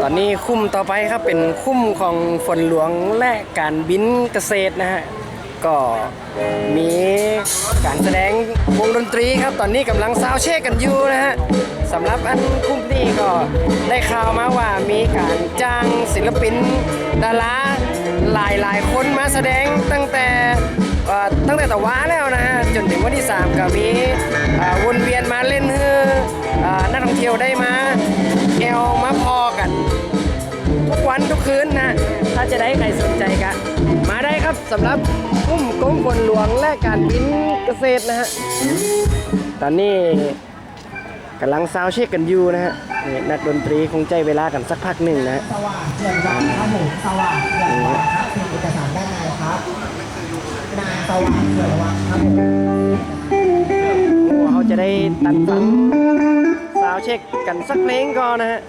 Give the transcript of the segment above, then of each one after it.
ตอนนี้คุ้มต่อไปครับเป็นคุ้มของฝนหลวงและการบินเกษตรนะฮะก็มีการแสดงวงดนตรีครับ ตอนนี้กำลังซาวเช็คกันอยู่นะฮะสำหรับอันคุ้มนี้ก็ได้ข่าวมาว่ามีการจ้างศิลปินดาราหลายหลายคนมาแสดงตั้งแต่ตั้งแต่ตะว้าแล้วนะฮะจนถึงวันที่ 3 ก็มีวนเวียนมาเล่นเอ่อ นักท่องเที่ยวได้มาแอลมาพอกัน ทุกวันทุกคืนนะถ้าจะได้ใครสนใจกันมาได้ครับสำหรับกุ้มกรมฝนหลวงและการบินเกษตรนะฮะตอนนี้กำลังซาวด์เช็คกันอยู่นะฮะนี่นักดนตรีคงใจเวลากันสักพักหนึ่งนะฮะสว่างเขื่อนวังครับผมสว่างเขื่อนวังครับมีเอกสารด้านในครับนายสว่างเขื่อนวังครับผมโอ้เขาจะได้ตัดฟังซาวเช็คกันสักเพลงก่อนนะฮะ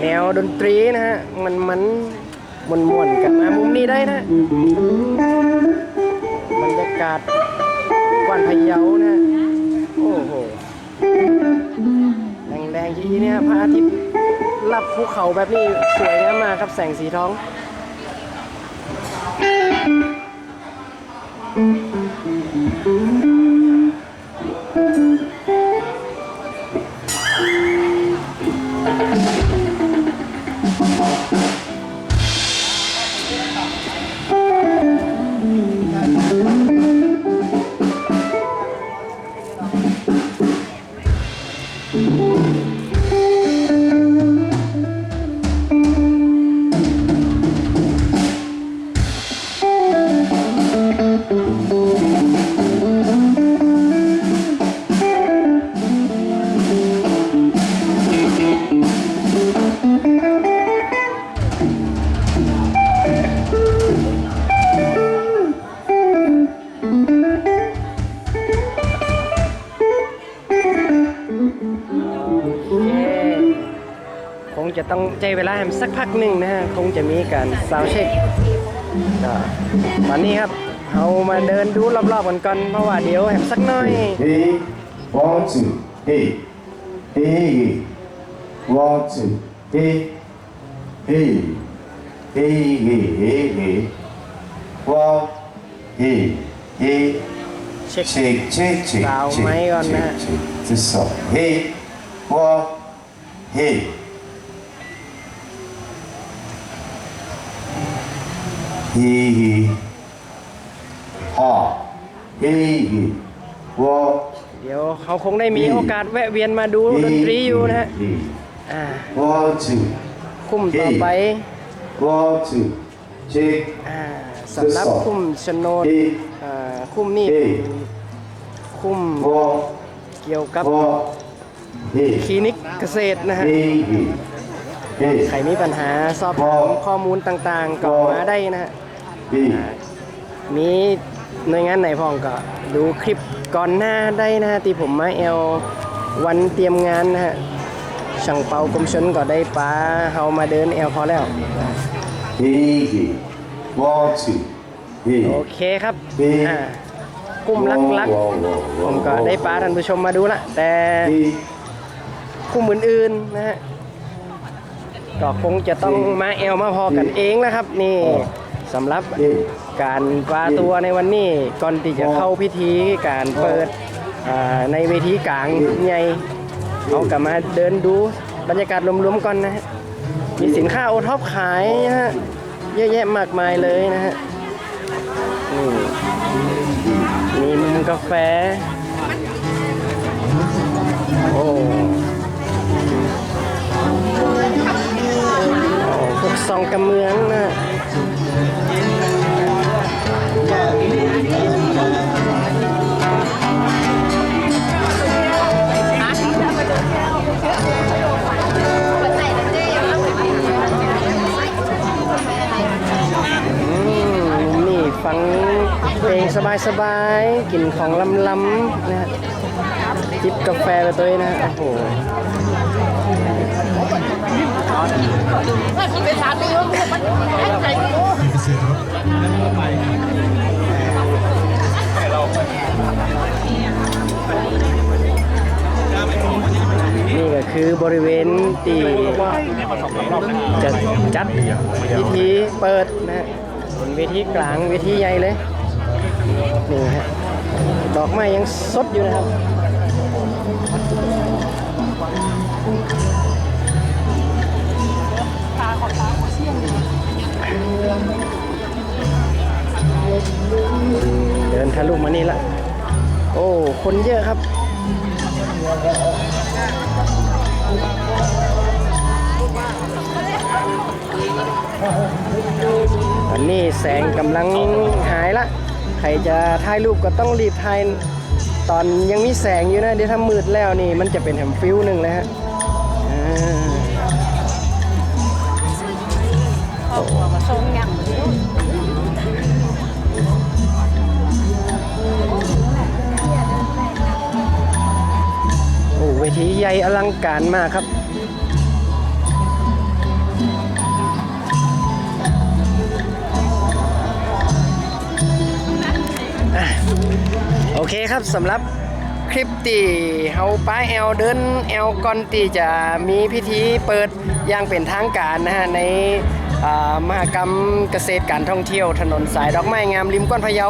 แนวดนตรีนะฮะ มันมันมวนมวนกันมามุมนี้ได้นะ บรรยากาศกวานพะเยานะ โอ้โหแดงๆทีนี่พระอาทิตย์ ภูเขาแบบนี้สวยงามมากครับแสงสีทองคง ต้องใจเวลาให้มันสักพักหนึ่งนะฮะคงจะมีการซาวด์เช็คก็ตอนนี้ครับเรามาเดินดูรอบๆกันก่อนเพราะว่าเดี๋ยวแหมสักหน่อย Hey, one, two, hey, hey, one, two, hey, hey, hey, hey, hey, hey, one, hey, hey, เช็ค check, check, check, Vào check, máy con check, nè. check. This song, hey, one, hey. Hey, hey, ha, hey, hey, one. เดี๋ยวเขาคงได้มีโอกาสแวะเวียนมาดูดนตรีอยู่นะฮะอ่า One, two, คุ้มต่อไป one, two, check, อ่าสำหรับคุ้มชโนด hey, อ่าคุ้มนี่เป็น hey, คุ้ม one, เกี่ยวกับ one, hey, คลินิกเกษตรนะฮะ hey, hey, ใครมีปัญหาสอบถามข้อมูลต่างๆก็มาได้นะฮะ hey, มีหน่วยงานไหนพ้องก็ดูคลิปก่อนหน้าได้นะฮะที่ผมมาแอลวันเตรียมงานนะฮะช่างเปากรมชนก็ได้ปลาเฮามาเดินแอลพอแล้ว hey, hey, one, two, โอ hey, เคครับ hey, อ่ากลุ่มลักๆผมก็ได้ปลาท่านผู้ชมมาดูละแต่ hey, กลุ่มอื่นๆนะฮะ ก็คงจะต้องมาแอลมาพอกันเองนะครับ นี่สำหรับ hey, การปลาตัวในวันนี้ก่อนที่จะเข้าพิธีการเปิดอ่าในเวทีกลางใหญ่เอากลับมาเดินดูบรรยากาศรวมๆก่อนนะฮะมีสินค้าโอท็อปขายนะฮะเยอะแยะมากมายเลยนะฮะนี่มีมุมกาแฟ เมืองนะอืมนี่ฟังเพลงสบายๆกลิ่นของลำๆนะฮะจิบกาแฟไปตัวนะ โอ้โห นสามีว่ามันให้ใจกูนี่ก็คือบริเวณที่จะจัดพิธีเปิดนะฮะเวทีกลางเวทีใหญ่เลย นี่ฮะดอกไม้ยังสดอยู่นะครับ เดินทะลุมานี่ละ โอ้ คนเยอะครับอันนี้แสงกำลังหายละ ใครจะถ่ายรูปก็ต้องรีบถ่าย ตอนยังมีแสงอยู่นะ เดี๋ยวถ้ามืดแล้วนี่ มันจะเป็นแถมฟิวหนึ่งเลยฮะ อบครัวมาส่งอย่างเวโอ้เวทีใหญ่อลังการมากครับอโอเคครับสำหรับคลิปที่เฮาป้ายแอลเดินแอลก่อนที่จะมีพิธีเปิดอย่างเป็นทางการนะฮะใน มหกรรมเกษตรการท่องเที่ยวถนนสายดอกไม้งามริมก้อนพะเยา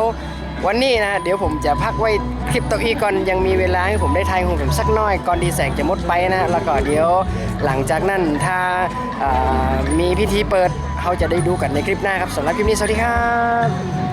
วันนี้นะเดี๋ยวผมจะพักไว้คลิปตัวอีกก่อนยังมีเวลาให้ผมได้ทายของผมสักน้อยก่อนดีแสงจะหมดไปนะแล้วก็เดี๋ยวหลังจากนั้นถ้าามีพิธีเปิดเขาจะได้ดูกันในคลิปหน้าครับสำหรับคลิปนี้สวัสดีครับ